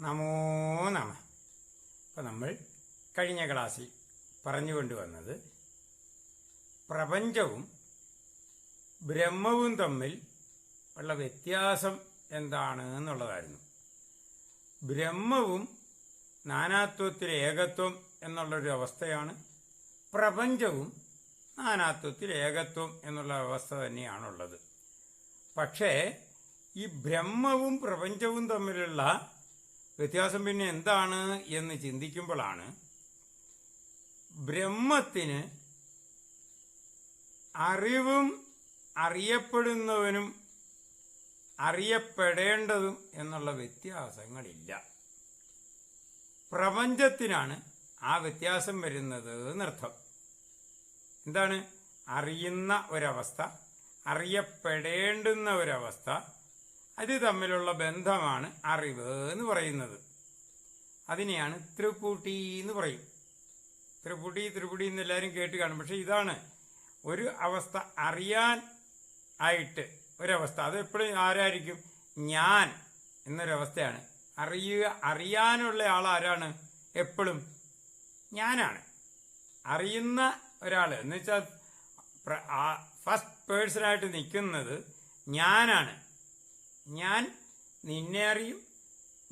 നമോ നമ. അപ്പം നമ്മൾ കഴിഞ്ഞ ക്ലാസ്സിൽ പറഞ്ഞു കൊണ്ടുവന്നത് പ്രപഞ്ചവും ബ്രഹ്മവും തമ്മിൽ ഉള്ള വ്യത്യാസം എന്താണ് എന്നുള്ളതായിരുന്നു. ബ്രഹ്മവും നാനാത്വത്തിൽ ഏകത്വം എന്നുള്ളൊരു അവസ്ഥയാണ് പ്രപഞ്ചവും നാനാത്വത്തിൽ ഏകത്വം എന്നുള്ള അവസ്ഥ തന്നെയാണുള്ളത്. പക്ഷേ ഈ ബ്രഹ്മവും പ്രപഞ്ചവും തമ്മിലുള്ള വ്യത്യാസം പിന്നെ എന്താണ് എന്ന് ചിന്തിക്കുമ്പോഴാണ് ബ്രഹ്മത്തിന് അറിവും അറിയപ്പെടുന്നവനും അറിയപ്പെടേണ്ടതും എന്നുള്ള വ്യത്യാസങ്ങളില്ല. പ്രപഞ്ചത്തിനാണ് ആ വ്യത്യാസം വരുന്നത് എന്നർത്ഥം. എന്താണ്? അറിയുന്ന ഒരവസ്ഥ അറിയപ്പെടേണ്ടുന്ന ഒരവസ്ഥ അത് തമ്മിലുള്ള ബന്ധമാണ് അറിവ് എന്ന് പറയുന്നത്. അതിനെയാണ് ത്രിപുടി എന്ന് പറയും. ത്രിപുടി ത്രിപുടി എന്ന് എല്ലാവരും കേട്ട് കാണും. പക്ഷെ ഇതാണ് ഒരു അവസ്ഥ അറിയാൻ ആയിട്ട് ഒരവസ്ഥ. അത് എപ്പോഴും ആരായിരിക്കും? ഞാൻ എന്നൊരവസ്ഥയാണ്. അറിയുക അറിയാനുള്ള ആൾ ആരാണ്? എപ്പോഴും ഞാനാണ്. അറിയുന്ന ഒരാൾ. എന്ന് വെച്ചാൽ ഫസ്റ്റ് പേഴ്സണായിട്ട് നിൽക്കുന്നത് ഞാനാണ്. ഞാൻ നിന്നെ അറിയും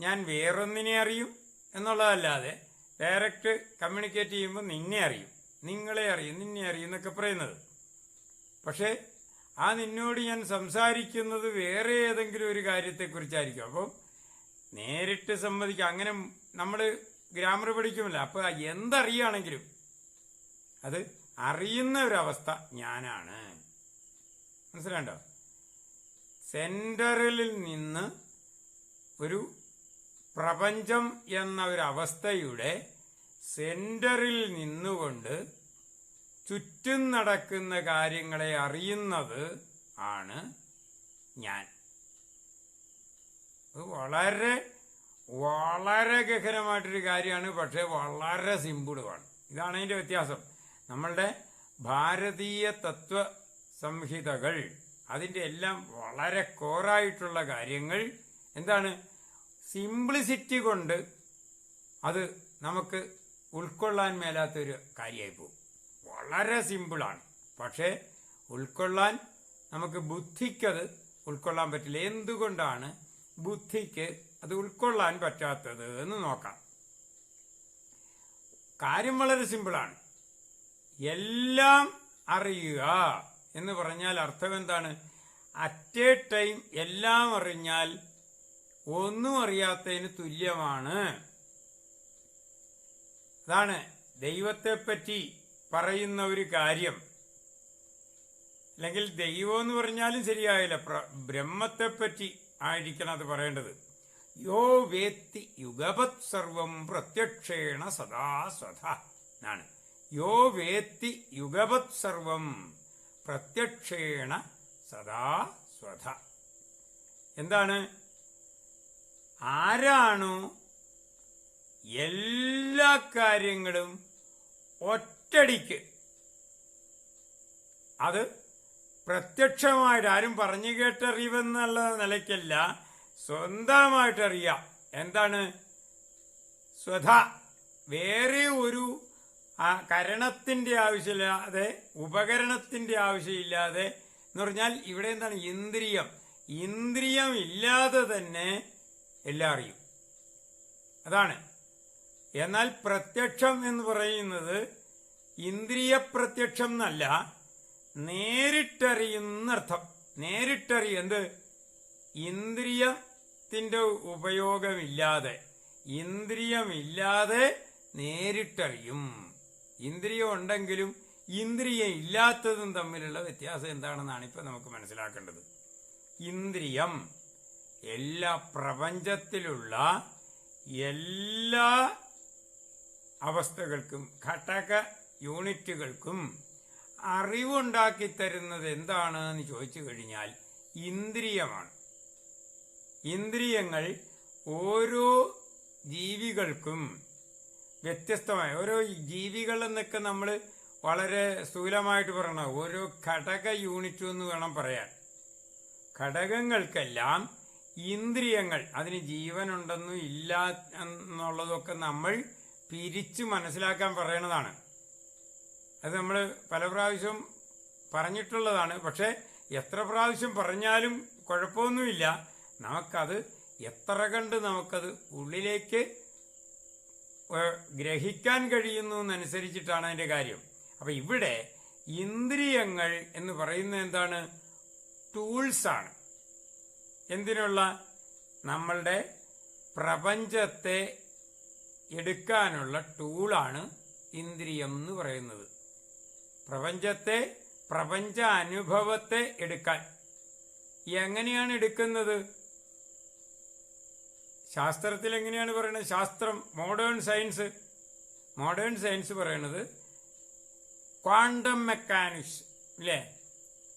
ഞാൻ വേറൊന്നിനെ അറിയും എന്നുള്ളതല്ലാതെ ഡയറക്റ്റ് കമ്മ്യൂണിക്കേറ്റ് ചെയ്യുമ്പോൾ നിന്നെ അറിയും നിങ്ങളെ അറിയും നിന്നെ അറിയും എന്നൊക്കെ പറയുന്നത്. പക്ഷേ ആ നിന്നോട് ഞാൻ സംസാരിക്കുന്നത് വേറെ ഏതെങ്കിലും ഒരു കാര്യത്തെക്കുറിച്ചായിരിക്കും. അപ്പം നേരിട്ട് സംവദിക്കുക അങ്ങനെ നമ്മൾ ഗ്രാമർ പഠിക്കുമല്ലോ അപ്പോൾ എന്തറിയുകയാണെങ്കിലും അത് അറിയുന്ന ഒരവസ്ഥ ഞാനാണ്. മനസ്സിലാണ്ടോ സെന്ററിൽ നിന്ന് ഒരു പ്രപഞ്ചം എന്ന ഒരു അവസ്ഥയുടെ സെന്ററിൽ നിന്നുകൊണ്ട് ചുറ്റും നടക്കുന്ന കാര്യങ്ങളെ അറിയുന്നത് ആണ് ഞാൻ. വളരെ വളരെ ഗഹനമായിട്ടൊരു കാര്യമാണ് പക്ഷേ വളരെ സിമ്പിളുമാണ് ഇതാണ് അതിന്റെ വ്യത്യാസം. നമ്മളുടെ ഭാരതീയ തത്വ സംഹിതകൾ അതിന്റെ എല്ലാം വളരെ കോറായിട്ടുള്ള കാര്യങ്ങൾ എന്താണ്? സിംപ്ലിസിറ്റി കൊണ്ട് അത് നമുക്ക് ഉൾക്കൊള്ളാൻ മേലാത്തൊരു കാര്യമായി പോകും. വളരെ സിമ്പിളാണ് പക്ഷേ ഉൾക്കൊള്ളാൻ നമുക്ക് ബുദ്ധിക്കത് ഉൾക്കൊള്ളാൻ പറ്റില്ല. എന്തുകൊണ്ടാണ് ബുദ്ധിക്ക് അത് ഉൾക്കൊള്ളാൻ പറ്റാത്തത് എന്ന് നോക്കാം. കാര്യം വളരെ സിമ്പിളാണ് എല്ലാം അറിയുക. എന്ന് പറഞ്ഞാൽ അർത്ഥം എന്താണ്? അറ്റ് എ ടൈം എല്ലാം അറിഞ്ഞാൽ ഒന്നും അറിയാത്തതിന് തുല്യമാണ്. അതാണ് ദൈവത്തെപ്പറ്റി പറയുന്ന ഒരു കാര്യം. അല്ലെങ്കിൽ ദൈവം എന്ന് പറഞ്ഞാലും ശരിയായില്ല. ബ്രഹ്മത്തെപ്പറ്റി ആയിരിക്കണം അത് പറയേണ്ടത്. യോ വേത്തി യുഗപത് സർവം പ്രത്യക്ഷേണ സദാ സ്വധ എന്നാണ്. യോ വേത്തി യുഗപത് സർവം പ്രത്യക്ഷേണ സദാ സ്വധ. എന്താണ്? ആരാണോ എല്ലാ കാര്യങ്ങളും ഒറ്റടിക്ക് അത് പ്രത്യക്ഷമായിട്ട് ആരും പറഞ്ഞു കേട്ടറിവെന്നുള്ള നിലയ്ക്കല്ല സ്വന്തമായിട്ടറിയാം. എന്താണ്? സ്വധ. വേറെ ഒരു ആ കരണത്തിന്റെ ആവശ്യമില്ലാതെ ഉപകരണത്തിന്റെ ആവശ്യമില്ലാതെ എന്ന് പറഞ്ഞാൽ ഇവിടെ എന്താണ്? ഇന്ദ്രിയം. ഇന്ദ്രിയം ഇല്ലാതെ തന്നെ എല്ലാം അറിയും. അതാണ്. എന്നാൽ പ്രത്യക്ഷം എന്ന് പറയുന്നത് ഇന്ദ്രിയ പ്രത്യക്ഷം എന്നല്ല നേരിട്ടറിയുന്നർത്ഥം നേരിട്ടറി എന്ത്? ഇന്ദ്രിയത്തിന്റെ ഉപയോഗമില്ലാതെ. ഇന്ദ്രിയമില്ലാതെ നേരിട്ടറിയും. ഇന്ദ്രിയം ഉണ്ടെങ്കിലും ഇന്ദ്രിയം ഇല്ലാത്തതും തമ്മിലുള്ള വ്യത്യാസം എന്താണെന്നാണ് ഇപ്പൊ നമുക്ക് മനസ്സിലാക്കേണ്ടത്. ഇന്ദ്രിയം എല്ലാ പ്രപഞ്ചത്തിലുള്ള എല്ലാ അവസ്ഥകൾക്കും ഘടക യൂണിറ്റുകൾക്കും അറിവുണ്ടാക്കി തരുന്നത് എന്താണ് എന്ന് ചോദിച്ചു കഴിഞ്ഞാൽ ഇന്ദ്രിയമാണ്. ഇന്ദ്രിയങ്ങൾ ഓരോ ജീവികൾക്കും വ്യത്യസ്തമായ. ഓരോ ജീവികൾ എന്നൊക്കെ നമ്മൾ വളരെ സ്ഥൂലമായിട്ട് പറയണം ഓരോ ഘടക യൂണിറ്റ് എന്ന് വേണം പറയാൻ. ഘടകങ്ങൾക്കെല്ലാം ഇന്ദ്രിയങ്ങൾ അതിന് ജീവനുണ്ടെന്നും ഇല്ല എന്നുള്ളതൊക്കെ നമ്മൾ പിരിച്ചു മനസ്സിലാക്കാൻ പറയണതാണ്. അത് നമ്മൾ പല പ്രാവശ്യം പറഞ്ഞിട്ടുള്ളതാണ്. പക്ഷേ എത്ര പ്രാവശ്യം പറഞ്ഞാലും കുഴപ്പമൊന്നുമില്ല. നമുക്കത് എത്ര കണ്ട് നമുക്കത് ഉള്ളിലേക്ക് ഗ്രഹിക്കാൻ കഴിയുന്നു എന്നനുസരിച്ചിട്ടാണ് അതിന്റെ കാര്യം. അപ്പം ഇവിടെ ഇന്ദ്രിയങ്ങൾ എന്ന് പറയുന്നത് എന്താണ്? ടൂൾസാണ് എന്തിനുള്ള? നമ്മളുടെ പ്രപഞ്ചത്തെ എടുക്കാനുള്ള ടൂളാണ് ഇന്ദ്രിയം എന്ന് പറയുന്നത്. പ്രപഞ്ചത്തെ പ്രപഞ്ച അനുഭവത്തെ എടുക്കാൻ എങ്ങനെയാണ് എടുക്കുന്നത്? ശാസ്ത്രത്തിൽ എങ്ങനെയാണ് പറയുന്നത് ശാസ്ത്രം മോഡേൺ സയൻസ് മോഡേൺ സയൻസ് പറയണത് ക്വാണ്ടം മെക്കാനിക്സ് അല്ലേ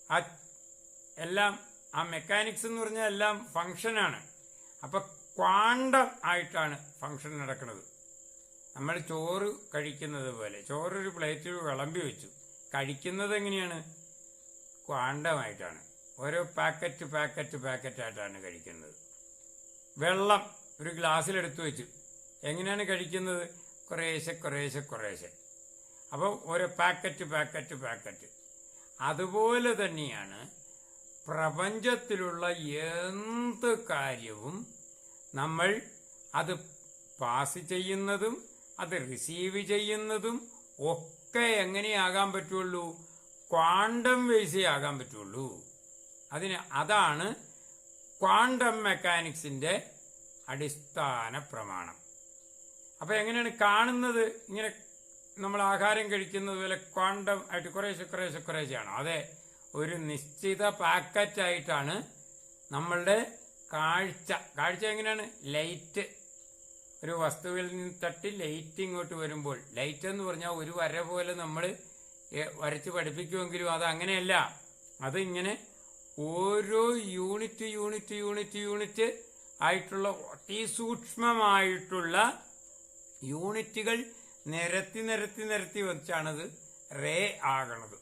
ആ എല്ലാം ആ മെക്കാനിക്സ് എന്ന് പറഞ്ഞാൽ എല്ലാം ഫങ്ഷനാണ് അപ്പം ക്വാണ്ടം ആയിട്ടാണ് ഫങ്ഷൻ നടക്കുന്നത് നമ്മൾ ചോറ് കഴിക്കുന്നത് പോലെ ചോറൊരു പ്ലേറ്റിൽ വിളമ്പി വെച്ചു. കഴിക്കുന്നത് എങ്ങനെയാണ്? ക്വാണ്ടമായിട്ടാണ് ഓരോ പാക്കറ്റ് പാക്കറ്റ് പാക്കറ്റായിട്ടാണ് കഴിക്കുന്നത്. വെള്ളം ഒരു ഗ്ലാസ്സിലെടുത്തു വെച്ചു. എങ്ങനെയാണ് കഴിക്കുന്നത്? കുറേശ്ശെ കുറേശ്ശെ കുറേശ്ശെ. അപ്പോൾ ഓരോ പാക്കറ്റ് പാക്കറ്റ് പാക്കറ്റ്. അതുപോലെ തന്നെയാണ് പ്രപഞ്ചത്തിലുള്ള എന്ത് കാര്യവും നമ്മൾ അത് പാസ് ചെയ്യുന്നതും അത് റിസീവ് ചെയ്യുന്നതും ഒക്കെ എങ്ങനെയാകാൻ പറ്റുള്ളൂ? ക്വാണ്ടം വേസേ ആകാൻ പറ്റുള്ളൂ. അതിന് അതാണ് ക്വാണ്ടം മെക്കാനിക്സിന്റെ അടിസ്ഥാന പ്രമാണം. അപ്പൊ എങ്ങനെയാണ് കാണുന്നത്? ഇങ്ങനെ നമ്മൾ ആഹാരം കഴിക്കുന്നത് പോലെ ക്വാണ്ടം ആയിട്ട് കുറേശ്ശെ കുറേശ്ശെ കുറേശ്ശെയാണോ അതെ ഒരു നിശ്ചിത പാക്കറ്റ് ആയിട്ടാണ് നമ്മളുടെ കാഴ്ച. കാഴ്ച എങ്ങനെയാണ്? ലൈറ്റ് ഒരു വസ്തുവിൽ നിന്ന് തട്ടി ലൈറ്റ് ഇങ്ങോട്ട് വരുമ്പോൾ ലൈറ്റ് എന്ന് പറഞ്ഞാൽ ഒരു വര പോലെ നമ്മൾ വരച്ച് പഠിപ്പിക്കുമെങ്കിലും അത് അങ്ങനെയല്ല. അത് ഇങ്ങനെ ഓരോ യൂണിറ്റ് യൂണിറ്റ് യൂണിറ്റ് യൂണിറ്റ് ആയിട്ടുള്ള അതിസൂക്ഷ്മമായിട്ടുള്ള യൂണിറ്റുകൾ നിരത്തി നിരത്തി നിരത്തി വെച്ചാണത് റേ ആകണത്.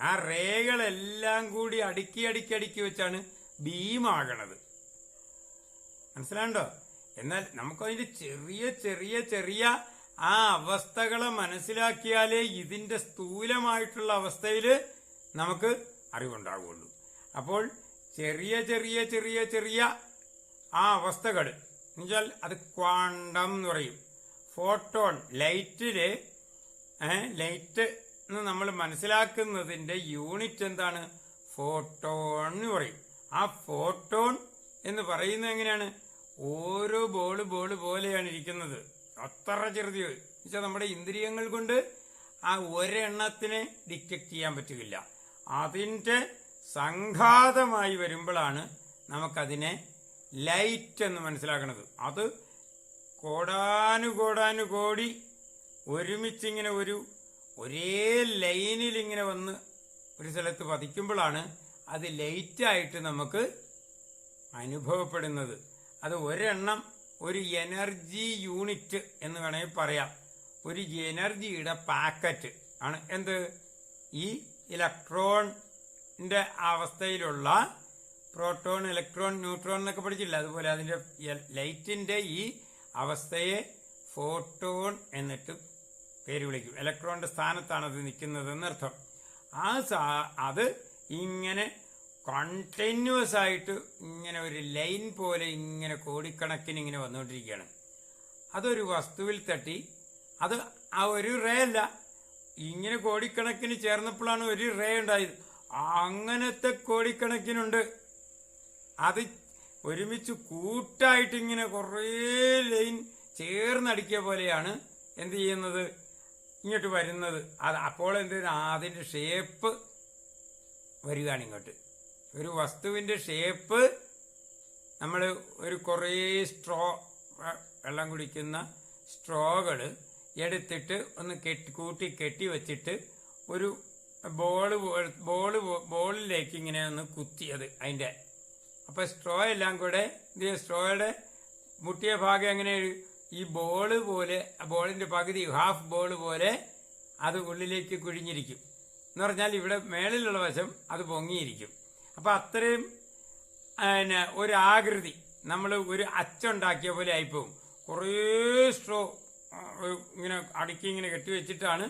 ആ റേകളെല്ലാം കൂടി അടുക്കി അടുക്കി അടുക്കി വെച്ചാണ് ഭീമാകണത് മനസ്സിലാണ്ടോ? എന്നാൽ നമുക്കതിന്റെ ചെറിയ ചെറിയ ചെറിയ ആ അവസ്ഥകളെ മനസ്സിലാക്കിയാലേ ഇതിന്റെ സ്ഥൂലമായിട്ടുള്ള അവസ്ഥയിൽ നമുക്ക് അറിവുണ്ടാവുള്ളൂ അപ്പോൾ ചെറിയ ചെറിയ ചെറിയ ചെറിയ ആ അവസ്ഥകൾ. എന്നുവെച്ചാൽ അത് ക്വാണ്ടം എന്ന് പറയും. ഫോട്ടോൺ ലൈറ്റിൽ ലൈറ്റ് എന്ന് നമ്മൾ മനസ്സിലാക്കുന്നതിന്റെ യൂണിറ്റ് എന്താണ്? ഫോട്ടോൺ എന്ന് പറയും. ആ ഫോട്ടോൺ എന്ന് പറയുന്നത് എങ്ങനെയാണ്? ഓരോ ബോൾ ബോൾ പോലെയാണ് ഇരിക്കുന്നത്. അത്ര ചെറുത്. വെച്ചാൽ നമ്മുടെ ഇന്ദ്രിയങ്ങൾ കൊണ്ട് ആ ഒരെണ്ണത്തിനെ ഡിറ്റക്ട് ചെയ്യാൻ പറ്റുകയില്ല അതിന്റെ സംഘാതമായി വരുമ്പോഴാണ് നമുക്കതിനെ ലൈറ്റ് എന്ന് മനസ്സിലാക്കുന്നത് അത് കോടാനുകോടാനുകോടി ഒരുമിച്ചിങ്ങനെ ഒരു ഒരേ ലൈനിൽ ഇങ്ങനെ വന്ന് ഒരു സ്ഥലത്ത് പതിക്കുമ്പോഴാണ് അത് ലൈറ്റായിട്ട് നമുക്ക് അനുഭവപ്പെടുന്നത്. അത് ഒരെണ്ണം ഒരു എനർജി യൂണിറ്റ് എന്ന് വേണമെങ്കിൽ പറയാം. ഒരു എനർജിയുടെ പാക്കറ്റ് ആണ് എന്ത്? ഈ ഇലക്ട്രോണിന്റെ അവസ്ഥയിലുള്ള പ്രോട്ടോൺ ഇലക്ട്രോൺ ന്യൂട്രോൺ എന്നൊക്കെ പഠിച്ചില്ല അതുപോലെ അതിന്റെ ലൈറ്റിന്റെ ഈ അവസ്ഥയെ ഫോട്ടോൺ എന്നിട്ട് പേര് വിളിക്കും. ഇലക്ട്രോണിന്റെ സ്ഥാനത്താണ് അത് നിൽക്കുന്നത് എന്നർത്ഥം ആ സാ- അത് ഇങ്ങനെ കണ്ടിന്യൂസ് ആയിട്ട് ഇങ്ങനെ ഒരു ലൈൻ പോലെ ഇങ്ങനെ കോടിക്കണക്കിന് ഇങ്ങനെ വന്നുകൊണ്ടിരിക്കുകയാണ്. അതൊരു വസ്തുവിൽ തട്ടി അത് ആ ഒരു റേ അല്ല. ഇങ്ങനെ കോടിക്കണക്കിന് ചേർന്നപ്പോഴാണ് ഒരു റേ ഉണ്ടായത്. അങ്ങനത്തെ കോടിക്കണക്കിനുണ്ട്. അത് ഒരുമിച്ച് കൂട്ടായിട്ട് ഇങ്ങനെ കുറേ ലൈൻ ചേർന്നടിക്കിയ പോലെയാണ് എന്ത് ചെയ്യുന്നത്? ഇങ്ങോട്ട് വരുന്നത്. അത് അപ്പോൾ എന്ത് അതിന്റെ ഷേപ്പ് വരികയാണ് ഇങ്ങോട്ട്. ഒരു വസ്തുവിന്റെ ഷേപ്പ് നമ്മൾ ഒരു കുറേ സ്ട്രോ വെള്ളം കുടിക്കുന്ന സ്ട്രോകൾ എടുത്തിട്ട് ഒന്ന് കെട്ടി കൂട്ടി കെട്ടി വെച്ചിട്ട് ഒരു ബോൾ ബോൾ ബോളിലേക്ക് ഇങ്ങനെ ഒന്ന് കുത്തിയത് അതിന്റെ. അപ്പോൾ സ്ട്രോ എല്ലാം കൂടെ ഇത് സ്ട്രോയുടെ മുട്ടിയ ഭാഗം എങ്ങനെ ഈ ബോൾ പോലെ ആ ബോളിന്റെ പകുതി ഹാഫ് ബോൾ പോലെ അത് ഉള്ളിലേക്ക് കുഴിഞ്ഞിരിക്കും. എന്ന് പറഞ്ഞാൽ ഇവിടെ മേളിലുള്ള വശം അത് പൊങ്ങിയിരിക്കും. അപ്പോൾ അത്രയും പിന്നെ ഒരു ആകൃതി നമ്മൾ ഒരു അച്ചുണ്ടാക്കിയ പോലെ ആയിപ്പോവും. കുറേ സ്ട്രോ ഇങ്ങനെ അടുക്കി ഇങ്ങനെ കെട്ടിവെച്ചിട്ടാണ്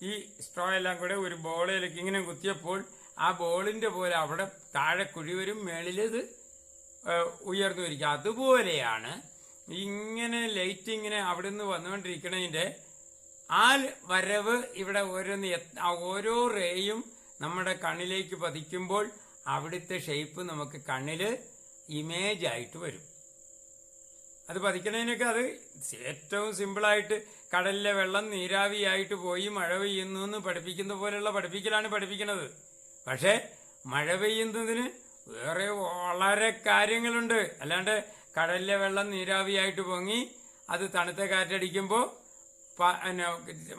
ഈ സ്ട്രോ എല്ലാം കൂടെ ഒരു ബോളിലേക്ക് ഇങ്ങനെ കുത്തിയപ്പോൾ ആ ബോളിന്റെ പോലെ അവിടെ താഴെ കുഴി വരും മേളിലിത് ഉയർന്നു വരിക. അതുപോലെയാണ് ഇങ്ങനെ ലൈറ്റ് ഇങ്ങനെ അവിടെ നിന്ന് വന്നുകൊണ്ടിരിക്കുന്നതിന്റെ ആ വരവ് ഇവിടെ ഓരോന്ന് ഓരോ റേയും നമ്മുടെ കണ്ണിലേക്ക് പതിക്കുമ്പോൾ അവിടുത്തെ ഷേപ്പ് നമുക്ക് കണ്ണിൽ ഇമേജ് ആയിട്ട് വരും. അത് പതിക്കണതിനൊക്കെ അത് ഏറ്റവും സിമ്പിളായിട്ട് കടലിലെ വെള്ളം നീരാവിയായിട്ട് പോയി മഴ പെയ്യുന്നു എന്ന് പഠിപ്പിക്കുന്ന പോലെയുള്ള പഠിപ്പിക്കലാണ് പഠിപ്പിക്കുന്നത്. പക്ഷേ മഴ പെയ്യുന്നതിന് വേറെ വളരെ കാര്യങ്ങളുണ്ട്. അല്ലാണ്ട് കടലിലെ വെള്ളം നീരാവിയായിട്ട് പൊങ്ങി അത് തണുത്ത കാറ്റടിക്കുമ്പോൾ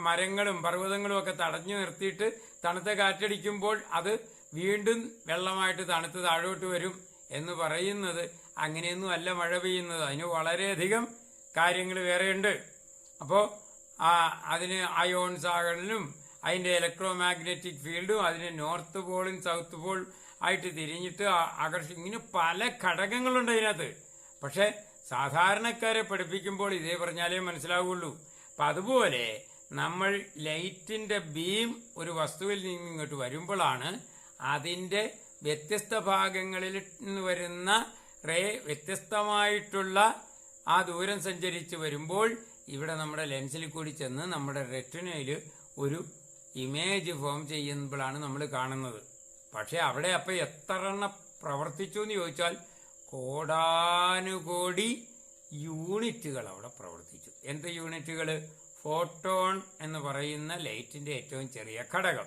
മരങ്ങളും പർവതങ്ങളും ഒക്കെ തടഞ്ഞു നിർത്തിയിട്ട് തണുത്ത കാറ്റടിക്കുമ്പോൾ അത് വീണ്ടും വെള്ളമായിട്ട് തണുത്ത് താഴോട്ട് വരും എന്ന് പറയുന്നത് അങ്ങനെയൊന്നും അല്ല മഴ പെയ്യുന്നത്. അതിന് വളരെയധികം കാര്യങ്ങൾ വേറെയുണ്ട്. അപ്പോൾ അതിന് അയോൺസ് ആകലും അതിന്റെ ഇലക്ട്രോ മാഗ്നറ്റിക് ഫീൽഡും അതിന് നോർത്ത് പോളും സൗത്ത് പോൾ ആയിട്ട് തിരിഞ്ഞിട്ട് ആ- ആകർഷി ഇങ്ങനെ പല ഘടകങ്ങളുണ്ട് അതിനകത്ത്. പക്ഷേ സാധാരണക്കാരെ പഠിപ്പിക്കുമ്പോൾ ഇതേ പറഞ്ഞാലേ മനസ്സിലാവുള്ളൂ. അപ്പം അതുപോലെ നമ്മൾ ലൈറ്റിന്റെ ബീം ഒരു വസ്തുവിൽ നിന്ന് ഇങ്ങോട്ട് വരുമ്പോഴാണ് അതിന്റെ വ്യത്യസ്ത ഭാഗങ്ങളിൽ നിന്ന് വരുന്ന റേ വ്യത്യസ്തമായിട്ടുള്ള ആ ദൂരം സഞ്ചരിച്ച് വരുമ്പോൾ ഇവിടെ നമ്മുടെ ലെൻസിൽ കൂടി ചെന്ന് നമ്മുടെ റെറ്റിനയിൽ ഒരു ഇമേജ് ഫോം ചെയ്യുമ്പോഴാണ് നമ്മൾ കാണുന്നത്. പക്ഷെ അവിടെ അപ്പൊ എത്ര എണ്ണം പ്രവർത്തിച്ചു എന്ന് ചോദിച്ചാൽ കോടാനുകോടി യൂണിറ്റുകൾ അവിടെ പ്രവർത്തിച്ചു. എന്ത് യൂണിറ്റുകൾ? ഫോട്ടോൺ എന്ന് പറയുന്ന ലൈറ്റിന്റെ ഏറ്റവും ചെറിയ ഘടകം.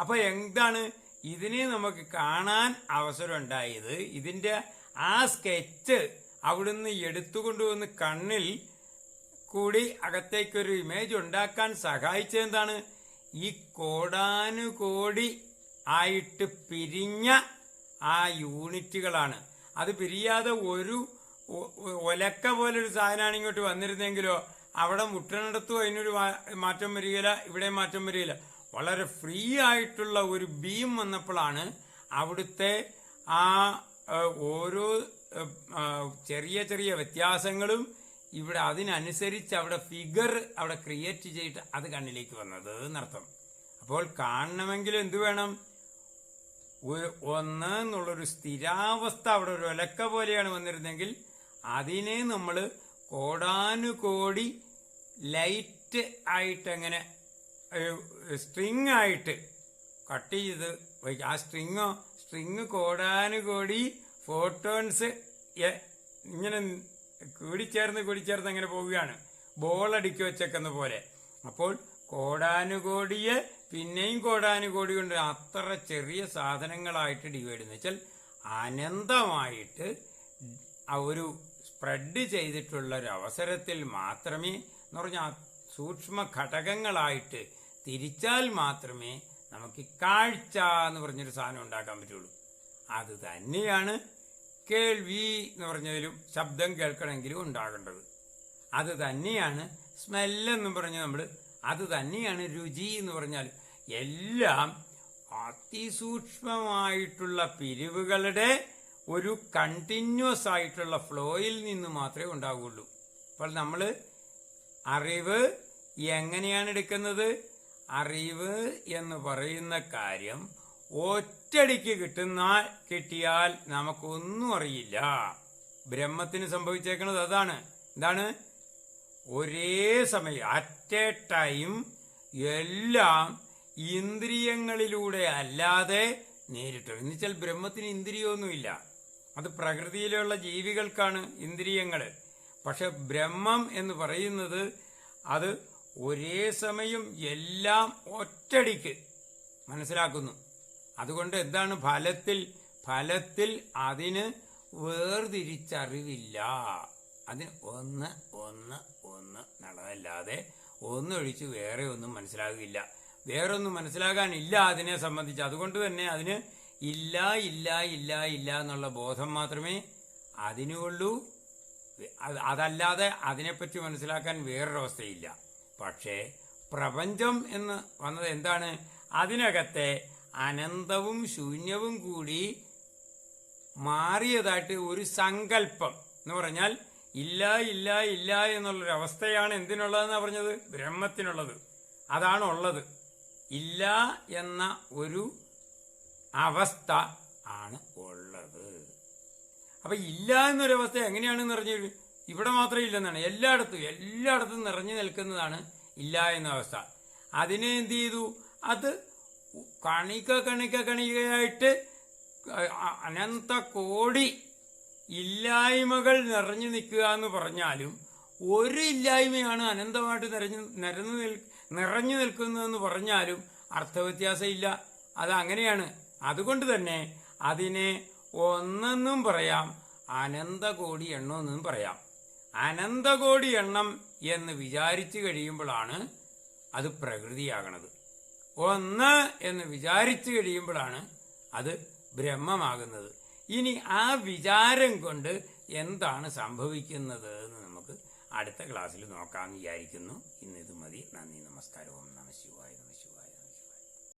അപ്പൊ എന്താണ് ഇതിനെ നമുക്ക് കാണാൻ അവസരം ഉണ്ടായത്? ഇതിന്റെ ആ സ്കെച്ച് അവിടുന്ന് എടുത്തുകൊണ്ടുവന്ന് കണ്ണിൽ കൂടി അകത്തേക്കൊരു ഇമേജ് ഉണ്ടാക്കാൻ സഹായിച്ചെന്താണ് ഈ കോടാനുകോടി ആയിട്ട് പിരിഞ്ഞ ആ യൂണിറ്റുകളാണ്. അത് പിരിയാതെ ഒരു ഒലക്ക പോലൊരു സാധനമാണ് ഇങ്ങോട്ട് വന്നിരുന്നെങ്കിലോ അവിടെ മുട്ടണിടത്തും അതിനൊരു മാറ്റം വരികയില്ല ഇവിടെ മാറ്റം വരികയില്ല. വളരെ ഫ്രീ ആയിട്ടുള്ള ഒരു ബീം വന്നപ്പോഴാണ് അവിടുത്തെ ആ ഓരോ ചെറിയ ചെറിയ വ്യത്യാസങ്ങളും ഇവിടെ അതിനനുസരിച്ച് അവിടെ ഫിഗർ അവിടെ ക്രിയേറ്റ് ചെയ്തിട്ട് അത് കണ്ണിലേക്ക് വന്നത് എന്നർത്ഥം അപ്പോൾ കാണണമെങ്കിൽ എന്തു വേണം ഒരു- ഒന്ന് എന്നുള്ളൊരു സ്ഥിരാവസ്ഥ അവിടെ ഒരു ഒലക്ക പോലെയാണ് വന്നിരുന്നെങ്കിൽ അതിനെ നമ്മൾ കോടാനുകോടി ലൈറ്റ് ആയിട്ട് അങ്ങനെ സ്ട്രിങ് ആയിട്ട് കട്ട് ചെയ്ത്. ആ സ്ട്രിങ്ങോ സ്ട്രിങ് കോടാനുകോടി ഫോട്ടോൺസ് ഇങ്ങനെ കൂടിച്ചേർന്ന് കൂടിച്ചേർന്ന് അങ്ങനെ പോവുകയാണ്. ബോൾ അടുക്കി വെച്ചേക്കുന്ന പോലെ. അപ്പോൾ കോടാനുകോടിയെ പിന്നെയും കോടാനുകോടി കൊണ്ട് അത്ര ചെറിയ സാധനങ്ങളായിട്ട് ഡിവൈഡ് എന്ന് വെച്ചാൽ അനന്തമായിട്ട് ഒരു സ്പ്രെഡ് ചെയ്തിട്ടുള്ള ഒരു അവസരത്തിൽ മാത്രമേ എന്ന് പറഞ്ഞാൽ സൂക്ഷ്മ ഘടകങ്ങളായിട്ട് തിരിച്ചാൽ മാത്രമേ നമുക്ക് കാഴ്ച എന്ന് പറഞ്ഞൊരു സാധനം ഉണ്ടാക്കാൻ പറ്റുള്ളൂ. അത് തന്നെയാണ് കേൾവി എന്ന് പറഞ്ഞതിലും ശബ്ദം കേൾക്കണമെങ്കിലും ഉണ്ടാകേണ്ടത്. അത് തന്നെയാണ് സ്മെല്ലെന്നും പറഞ്ഞ് നമ്മൾ അത് തന്നെയാണ് രുചി എന്ന് പറഞ്ഞാൽ എല്ലാം അതിസൂക്ഷ്മമായിട്ടുള്ള പിരിവുകളുടെ ഒരു കണ്ടിന്യൂസ് ആയിട്ടുള്ള ഫ്ലോയിൽ നിന്ന് മാത്രമേ ഉണ്ടാവുകയുള്ളൂ. അപ്പോൾ നമ്മൾ അറിവ് എങ്ങനെയാണ് എടുക്കുന്നത്? അറിവ് എന്ന് പറയുന്ന കാര്യം ഒറ്റടിക്ക് കിട്ടുന്ന കിട്ടിയാൽ നമുക്കൊന്നും അറിയില്ല. ബ്രഹ്മത്തിന് സംഭവിച്ചേക്കുന്നത് അതാണ്. എന്താണ്? ഒരേ സമയം അറ്റ് എ ടൈം എല്ലാം ഇന്ദ്രിയങ്ങളിലൂടെ അല്ലാതെ നേരിട്ട് എന്നുവെച്ചാൽ ബ്രഹ്മത്തിന് ഇന്ദ്രിയമൊന്നുമില്ല. അത് പ്രകൃതിയിലുള്ള ജീവികൾക്കാണ് ഇന്ദ്രിയങ്ങൾ പക്ഷെ ബ്രഹ്മം എന്ന് പറയുന്നത് അത് ഒരേ സമയം എല്ലാം ഒറ്റടിക്ക് മനസ്സിലാക്കുന്നു. അതുകൊണ്ട് എന്താണ് ഫലത്തിൽ? ഫലത്തിൽ അതിന് വേർതിരിച്ചറിവില്ല. അതിന് ഒന്ന് ഒന്ന് ഒന്ന് നടന്നല്ലാതെ ഒന്നൊഴിച്ച് വേറെ ഒന്നും മനസ്സിലാകില്ല വേറെ ഒന്നും മനസ്സിലാകാനില്ല അതിനെ സംബന്ധിച്ച്. അതുകൊണ്ട് തന്നെ അതിന് ഇല്ല ഇല്ല ഇല്ല ഇല്ല എന്നുള്ള ബോധം മാത്രമേ അതിനുള്ളൂ. അതല്ലാതെ അതിനെപ്പറ്റി മനസ്സിലാക്കാൻ വേറൊരവസ്ഥയില്ല. പക്ഷേ പ്രപഞ്ചം എന്ന് വന്നത് എന്താണ്? അതിനകത്തെ അനന്തവും ശൂന്യവും കൂടി മാറിയതായിട്ട് ഒരു സങ്കല്പം എന്ന് പറഞ്ഞാൽ ഇല്ല ഇല്ല ഇല്ല എന്നുള്ളൊരു അവസ്ഥയാണ് എന്തിനുള്ളതെന്നാ പറഞ്ഞത്? ബ്രഹ്മത്തിനുള്ളത്. അതാണ് ഉള്ളത് ഇല്ല എന്ന ഒരു അവസ്ഥ ആണ് ഉള്ളത്. അപ്പൊ ഇല്ല എന്നൊരവസ്ഥ എങ്ങനെയാണെന്ന് നിറഞ്ഞു ഇവിടെ മാത്രം ഇല്ലെന്നാണ്. എല്ലായിടത്തും എല്ലായിടത്തും നിറഞ്ഞു നിൽക്കുന്നതാണ് ഇല്ല എന്ന അവസ്ഥ. അതിനെ എന്ത് ചെയ്തു? അത് കണിക കണിക കണികയായിട്ട് അനന്ത കോടി ഇല്ലായ്മകൾ നിറഞ്ഞു നിൽക്കുക എന്ന് പറഞ്ഞാലും ഒരു ഇല്ലായ്മയാണ് അനന്തമായിട്ട് നിറഞ്ഞു നിരന്നു നിൽ നിറഞ്ഞു നിൽക്കുന്നതെന്ന് പറഞ്ഞാലും അർത്ഥവ്യത്യാസം ഇല്ല അത് അങ്ങനെയാണ്. അതുകൊണ്ട് തന്നെ അതിനെ ഒന്നെന്നും പറയാം അനന്ത കോടി എണ്ണമെന്നും പറയാം. അനന്ത കോടി എണ്ണം എന്ന് വിചാരിച്ചു കഴിയുമ്പോഴാണ് അത് പ്രകൃതിയാകണത്. ഒന്ന് എന്ന് വിചാരിച്ചു കഴിയുമ്പോഴാണ് അത് ബ്രഹ്മമാകുന്നത്. ഇനി ആ വിചാരം കൊണ്ട് എന്താണ് സംഭവിക്കുന്നത് എന്ന് നമുക്ക് അടുത്ത ക്ലാസ്സിൽ നോക്കാമെന്ന് വിചാരിക്കുന്നു. ഇന്ന് ഇത് മതി. നന്ദി.